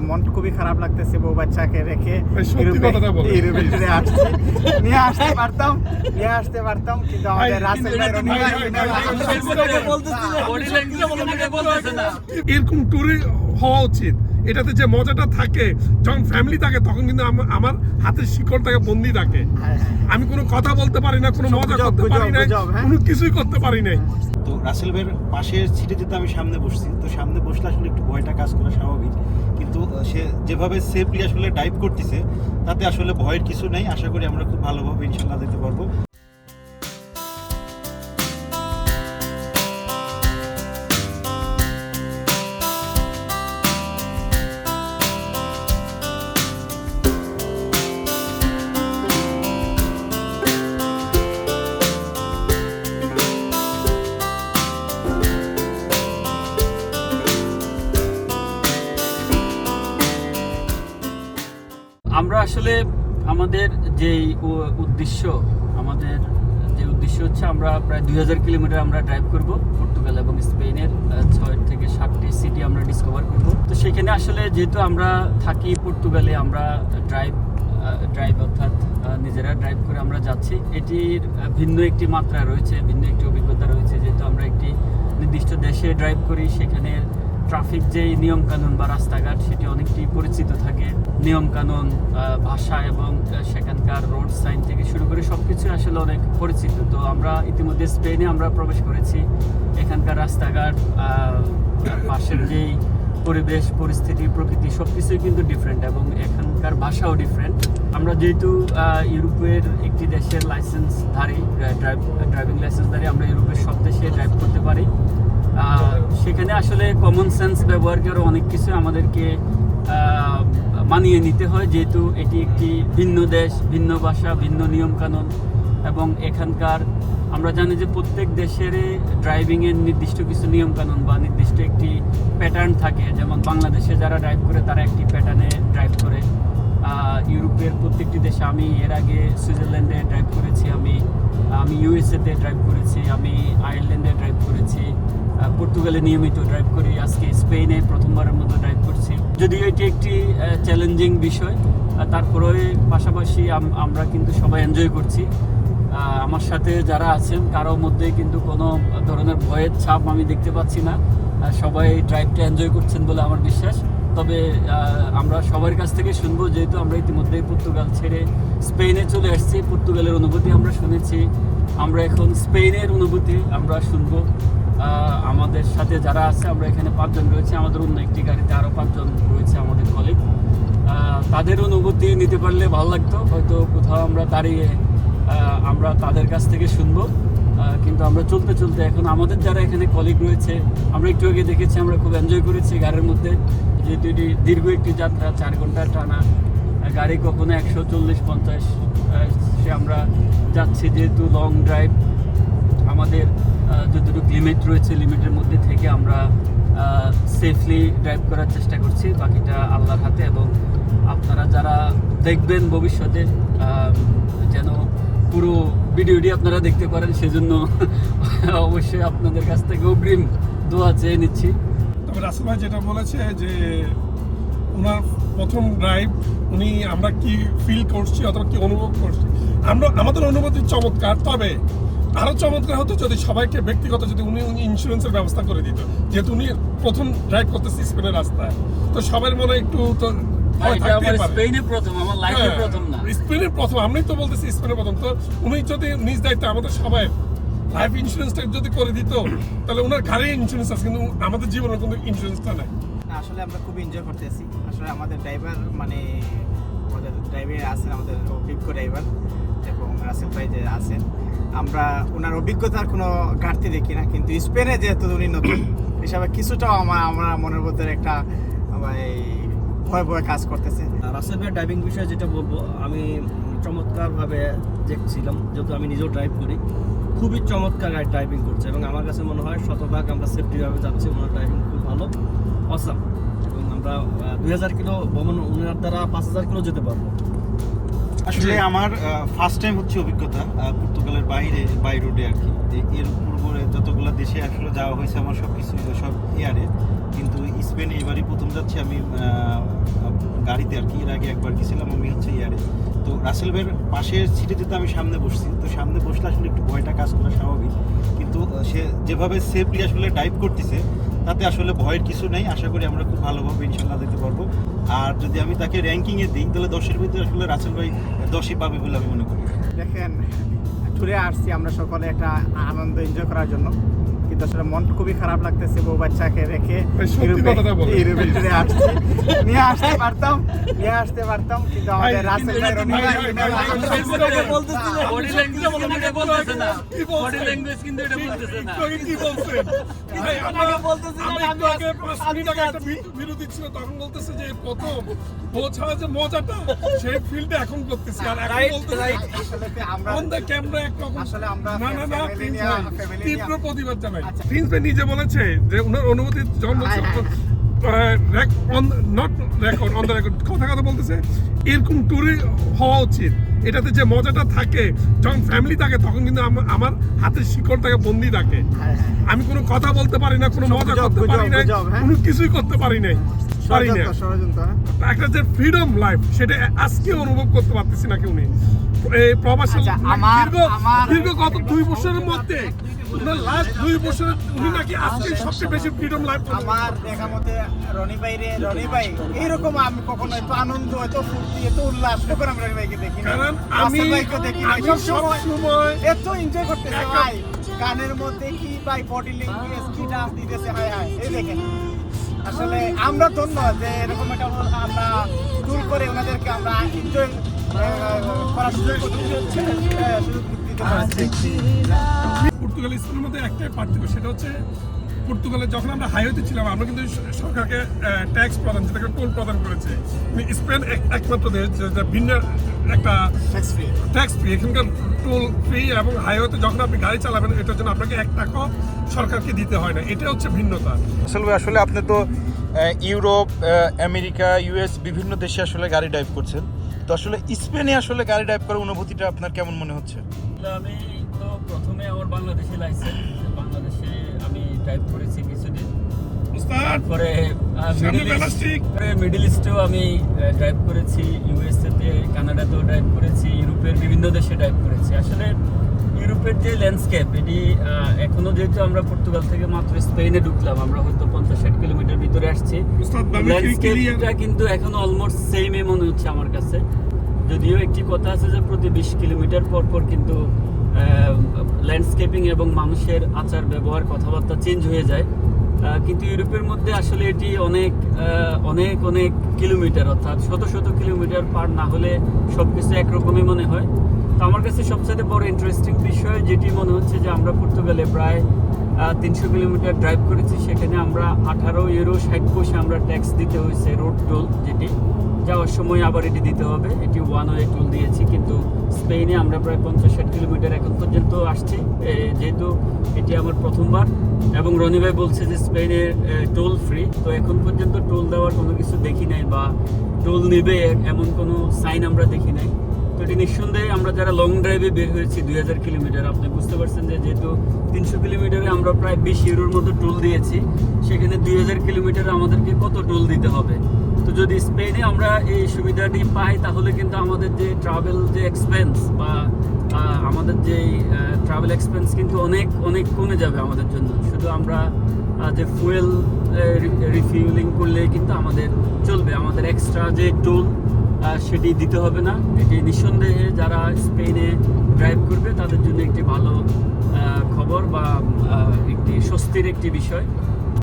মন খুবই খারাপ লাগতেছে বউ বাচ্চাকে রেখে। ইউরোপে- ঘুরে আসছি। নিয়ে আসতে পারতাম নিয়ে আসতে পারতাম কিন্তু আমাদের রাসেল এরকম ট্যুরে হওয়া উচিত। এটাতে যে মজাটা থাকে যখন ফ্যামিলি থাকে তখন কিন্তু আমার হাতের শিকড় থাকে বন্দি থাকে হ্যাঁ, আমি কোনো কথা বলতে পারি না কোনো মজা করতে পারি না হ্যাঁ। কোনো কিছুই করতে পারি নাই। তো রাসেল ভাইয়ের পাশের সিটে যেতে আমি সামনে বসছি তো সামনে বসলে আসলে একটু ভয়টা কাজ করা স্বাভাবিক। কিন্তু সে যেভাবে সেফলি আসলে ডাইভ করতেছে তাতে আসলে ভয়ের কিছু নেই আশা করি আমরা খুব ভালোভাবে ইনশাল্লাহ যেতে পারব। আসলে আমাদের যে উদ্দেশ্য, আমাদের যে উদ্দেশ্য হচ্ছে আমরা প্রায় দুই হাজার কিলোমিটার আমরা ড্রাইভ করব পর্তুগাল এবং স্পেনের ছয় থেকে সাতটি সিটি আমরা ডিসকভার করব। তো সেখানে আসলে যেহেতু আমরা থাকি পর্তুগালে, আমরা ড্রাইভ ড্রাইভ অর্থাৎ নিজেরা ড্রাইভ করে আমরা যাচ্ছি। এটির ভিন্ন একটি মাত্রা রয়েছে, ভিন্ন একটি অভিজ্ঞতা রয়েছে। যেহেতু আমরা একটি নির্দিষ্ট দেশে ড্রাইভ করি সেখানে ট্রাফিক যেই নিয়ম কানুন বা রাস্তাঘাট, সেটি অনেকটি পরিচিত থাকে। নিয়ম কানুন ভাষা এবং সেখানকার রোড সাইন থেকে শুরু করে সব কিছু আসলে অনেক পরিচিত। তো আমরা ইতিমধ্যে স্পেনে আমরা প্রবেশ করেছি। এখানকার রাস্তাঘাট পাশের যেই পরিবেশ, পরিস্থিতি, প্রকৃতি সব কিছুই কিন্তু ডিফারেন্ট এবং এখানকার ভাষাও ডিফারেন্ট আমরা যেহেতু ইউরোপের একটি দেশের লাইসেন্স লাইসেন্সধারী ড্রাইভিং লাইসেন্স লাইসেন্সধারী আমরা ইউরোপের সব দেশে ড্রাইভ করতে পারি। সেখানে আসলে কমন সেন্স ব্যবহার করে অনেক কিছু আমাদেরকে মানিয়ে নিতে হয়। যেহেতু এটি একটি ভিন্ন দেশ, ভিন্ন ভাষা, ভিন্ন নিয়মকানুন এবং এখানকার আমরা জানি যে প্রত্যেক দেশের ড্রাইভিংয়ের নির্দিষ্ট কিছু নিয়মকানুন বা নির্দিষ্ট একটি প্যাটার্ন থাকে। যেমন বাংলাদেশে যারা ড্রাইভ করে, তারা একটি প্যাটার্নে ড্রাইভ করে। ইউরোপের প্রত্যেকটি দেশে আমি এর আগে সুইজারল্যান্ডে ড্রাইভ করেছি, আমি আমি ইউএসএতে ড্রাইভ করেছি, আমি আয়ারল্যান্ডে ড্রাইভ করেছি পর্তুগালে নিয়মিত ড্রাইভ করি, আজকে স্পেনে প্রথমবারের মতো ড্রাইভ করছি। যদিও এটি একটি চ্যালেঞ্জিং বিষয় তারপরে পাশাপাশি আমরা কিন্তু সবাই এনজয় করছি। আমার সাথে যারা আছেন কারোর মধ্যে কিন্তু কোনো ধরনের ভয়ের ছাপ আমি দেখতে পাচ্ছি না। সবাই ড্রাইভটা এনজয় করছেন বলে আমার বিশ্বাস। তবে আমরা সবার কাছ থেকে শুনব, যেহেতু আমরা ইতিমধ্যে পর্তুগাল ছেড়ে স্পেনে চলে আসছি। পর্তুগালের অনুভূতি আমরা শুনেছি। আমরা এখন স্পেনের অনুভূতি আমরা শুনব। আমাদের সাথে যারা আছে, আমরা এখানে পাঁচজন রয়েছে। আমাদের অন্য একটি গাড়িতে আরও পাঁচজন রয়েছে আমাদের কলিগ তাদের অনুভূতি নিতে পারলে ভালো লাগতো। হয়তো কোথাও আমরা দাঁড়িয়ে আমরা তাদের কাছ থেকে শুনব। কিন্তু আমরা চলতে চলতে এখন আমাদের যারা এখানে কলিগ রয়েছে, আমরা একটু আগে দেখেছি, আমরা খুব এনজয় করেছি গাড়ির মধ্যে। যেহেতু এটি দীর্ঘ একটি যাত্রা, চার ঘণ্টার টানা গাড়ি কখনো একশো চল্লিশ, পঞ্চাশ সে আমরা যাচ্ছি যেহেতু লং ড্রাইভ আমাদের যতটুকু লিমিট রয়েছে লিমিটের মধ্যে থেকে আমরা সেফলি ড্রাইভ করার চেষ্টা করছি। বাকিটা আল্লাহর হাতে এবং আপনারা যারা দেখবেন ভবিষ্যতে যেন পুরো ভিডিওটি আপনারা দেখতে পারেন, সেজন্য অবশ্যই আপনাদের কাছ থেকে অগ্রিম দোয়া চেয়ে নিচ্ছি। তবে রাসেল ভাই যেটা বলেছে যে ওনার প্রথম ড্রাইভ উনি আমরা কি ফিল করছি অথবা কি অনুভব করছি, আমরা, আমাদের অনুভূতি চমৎকার, তবে আরও চমৎকার হতো যদি সবাইকে ব্যক্তিগত যদি উনি উনি ইন্স্যুরেন্সের ব্যবস্থা করে দিত। যেহেতু উনি প্রথম ড্রাইভ করতেছে স্পেনের রাস্তায়। তো সবার মনে একটু তো স্পেনে প্রথম আমার লাইফে হ্যাঁ, প্রথম না। স্পেনের প্রথম আমি তো বলতেছি স্পেনের প্রথম। তো উনি যদি নিজ দায়িত্বে আমাদের সবাই লাইফ ইন্স্যুরেন্সটা যদি করে দিত তাহলে ওনার গাড়ির ইন্স্যুরেন্স আছে কিন্তু আমাদের জীবনের কোনো ইন্স্যুরেন্সটা নাই। আসলে আমরা খুব এনজয় করতেছি আসলে আমাদের ড্রাইভার মানে আমাদের ড্রাইভার আছেন আমাদের অভিজ্ঞ ড্রাইভার এবং রাসেল ভাই যে আছেন। আমরা ওনার অভিজ্ঞতার কোনো ঘাটতি দেখি না কিন্তু স্পেনে যেহেতু উনি নতুন হিসাবে কিছুটাও আমার আমরা মনের মধ্যে একটা আমার এই ভয় ভয় কাজ করতেছে। আর রাসেল ভাইয়ের ড্রাইভিং বিষয়ে যেটা বলব আমি চমৎকারভাবে দেখছিলাম যেহেতু আমি নিজেও ড্রাইভ করি খুবই চমৎকার গাড়ি ড্রাইভিং করছে এবং আমার কাছে মনে হয় শতভাগ আমরা সেফটিভাবে যাচ্ছি ওনার ড্রাইভিং খুব ভালো অসাম এবং আমরা দুই হাজার কিলো ভ্রমণ ওনার দ্বারা পাঁচ হাজার কিলো যেতে পারব। আসলে আমার ফার্স্ট টাইম হচ্ছে অভিজ্ঞতা পর্তুগালের বাইরে বাই রোডে আর কি। এর দেশে আসলে যাওয়া হয়েছে আমার সব কিছু সব এয়ারে কিন্তু স্পেনে এবারই প্রথম যাচ্ছি আমি গাড়িতে আর কি। এর আগে একবার গেছিলাম আমি হচ্ছে ইয়ারে। তো রাসেল ভাইয়ের পাশের সিটে যেতে আমি সামনে বসছি। তো সামনে বসলে আসলে একটু ভয়টা কাজ করা স্বাভাবিক। কিন্তু সে যেভাবে সেফলি আসলে ডাইভ করতেছে, তাতে আসলে ভয়ের কিছু নেই। আশা করি আমরা খুব ভালোভাবে ইনশাল্লাহ দিতে পারব। আর যদি আমি তাকে র্যাঙ্কিংয়ে দিই, তাহলে দশের ভিতরে আসলে রাসেল ভাই দশই পাবে বলে আমি মনে করি। দেখেন ট্যুরে আসছি আমরা সকলে একটা আনন্দ এনজয় করার জন্য। কিন্তু আসলে মন খুবই খারাপ লাগতেছে বউ বাচ্চাকে রেখে। ইউরোপে- আসছি। নিয়ে আসতে পারতাম নিয়ে আসতে পারতাম কিন্তু আমাদের রাসেল আমরা- তীব্র প্রতিবাদ জানাই। আচ্ছা। নিজে বলেছে যে ওনার অনুমতি জন্ম not record on the record, কথা কথা বলতেছে এরকম ট্যুরে হওয়া উচিত এটাতে যে মজাটা থাকে যখন ফ্যামিলি থাকে তখন কিন্তু আমার হাতের শিকড় থাকে বন্দি থাকে। আমি কোনো কথা বলতে পারি না কোনো মজা করতে পারি না হ্যাঁ। কোনো কিছুই করতে পারি নাই পারি না। হ্যাঁ। একটা যে ফ্রিডম লাইফ সেটা আজকে অনুভব করতে পারতেছি না কেউ নেই। এই প্রবাসী আচ্ছা, দীর্ঘ দীর্ঘ গত দুই বছরের মধ্যে লাস্ট দুই বছর উনি নাকি আজকে সবচেয়ে বেশি ফ্রিডম লাইফ আমার দেখা মতে রনি ভাই রে রনি ভাই এইরকম আমি কখনো এত আনন্দ এত ফুর্তি এত উল্লাস কখন আমি রনি ভাইকে দেখি কারণ আমি আমি সব সময় এত এনজয় করতেছে একা- ভাই। গানের মধ্যে কি ভাই বডি ল্যাঙ্গুয়েজ কি ডান্স দিতেছে হায় হায় এই দেখেন। আসলে আমরা ধন্য যে এরকম একটা আমরা ট্যুর করে ওনাদেরকে আমরা এনজয় করার সুযোগ পর্তুগাল স্পেনের মধ্যে একটাই পার্থক্য সেটা হচ্ছে পর্তুগালে যখন আমরা হাইওয়েতে ছিলাম আমরা কিন্তু সরকারকে ট্যাক্স প্রদান যেটাকে টোল প্রদান করেছে স্পেন এক- একমাত্র দেশ যেটা ভিন্ন একটা Tax free। ট্যাক্স ফ্রি এখানকার টোল ফ্রি এবং হাইওয়েতে যখন আপনি গাড়ি চালাবেন এটার জন্য আপনাকে এক টাকা সরকারকে দিতে হয় না এটা হচ্ছে ভিন্নতা। আসলে আসলে আপনি তো ইউরোপ আমেরিকা ইউএস বিভিন্ন দেশে আসলে গাড়ি ড্রাইভ করছেন। তো আসলে স্পেনে আসলে গাড়ি ড্রাইভ করার অনুভূতিটা আপনার কেমন মনে হচ্ছে? আমি তো প্রথমে আমার বাংলাদেশে লাইসেন্স বাংলাদেশে আমি ড্রাইভ করেছি কিছুদিন। উস্তাদ তারপরে মিডিল ইস্টেও আমি ড্রাইভ করেছি ইউএসএতে কানাডাতেও ড্রাইভ করেছি ইউরোপের বিভিন্ন দেশে ড্রাইভ করেছি। আসলে ইউরোপের যে ল্যান্ডস্কেপ এটি এখনও যেহেতু আমরা পর্তুগাল থেকে মাত্র স্পেনে ঢুকলাম আমরা হয়তো পঞ্চাশ ষাট কিলোমিটার ভিতরে আসছি। ল্যান্ডস্কেপটা কিন্তু এখনও অলমোস্ট সেমই মনে হচ্ছে আমার কাছে। যদিও একটি কথা আছে যে প্রতি বিশ কিলোমিটার পর পর কিন্তু ল্যান্ডস্কেপিং এবং মানুষের আচার ব্যবহার কথাবার্তা চেঞ্জ হয়ে যায়। কিন্তু ইউরোপের মধ্যে আসলে এটি অনেক অনেক অনেক কিলোমিটার, অর্থাৎ শত শত কিলোমিটার পার না হলে সব কিছু একরকমই মনে হয়। তো আমার কাছে সবচেয়ে বড় ইন্টারেস্টিং বিষয় যেটি মনে হচ্ছে যে আমরা পর্তুগালে প্রায় তিনশো কিলোমিটার ড্রাইভ করেছি, সেখানে আমরা আঠারো ইউরো ষাট পয়সা আমরা ট্যাক্স দিতে হয়েছে রোড টোল যেটি। যাওয়ার সময় আবার এটি দিতে হবে। এটি ওয়ান ওয়ে টোল দিয়েছি, কিন্তু স্পেনে আমরা প্রায় পঞ্চাশ ষাট কিলোমিটার এখন পর্যন্ত আসছি। যেহেতু এটি আমার প্রথমবার এবং রনি ভাই বলছে যে স্পেনে টোল ফ্রি তো এখন পর্যন্ত টোল দেওয়ার কোনো কিছু দেখি নাই বা টোল নেবে এমন কোনো সাইন আমরা দেখি নাই। তো এটি নিঃসন্দেহে আমরা যারা লং ড্রাইভে বের হয়েছি দুই হাজার কিলোমিটার, আপনি বুঝতে পারছেন যে যেহেতু তিনশো কিলোমিটারে আমরা প্রায় বিশ ইউরোর মতো টোল দিয়েছি, সেখানে দুই হাজার কিলোমিটারে আমাদেরকে কত টোল দিতে হবে? যদি স্পেনে আমরা এই সুবিধাটি পাই, তাহলে কিন্তু আমাদের যে ট্রাভেল যে এক্সপেন্স বা আমাদের যে ট্রাভেল এক্সপেন্স কিন্তু অনেক অনেক কমে যাবে আমাদের জন্য। শুধু আমরা যে ফুয়েল রিফিউলিং করলে কিন্তু আমাদের চলবে। আমাদের এক্সট্রা যে টোল সেটি দিতে হবে না। এটি নিঃসন্দেহে যারা স্পেনে ড্রাইভ করবে, তাদের জন্য একটি ভালো খবর বা একটি স্বস্তির একটি বিষয়।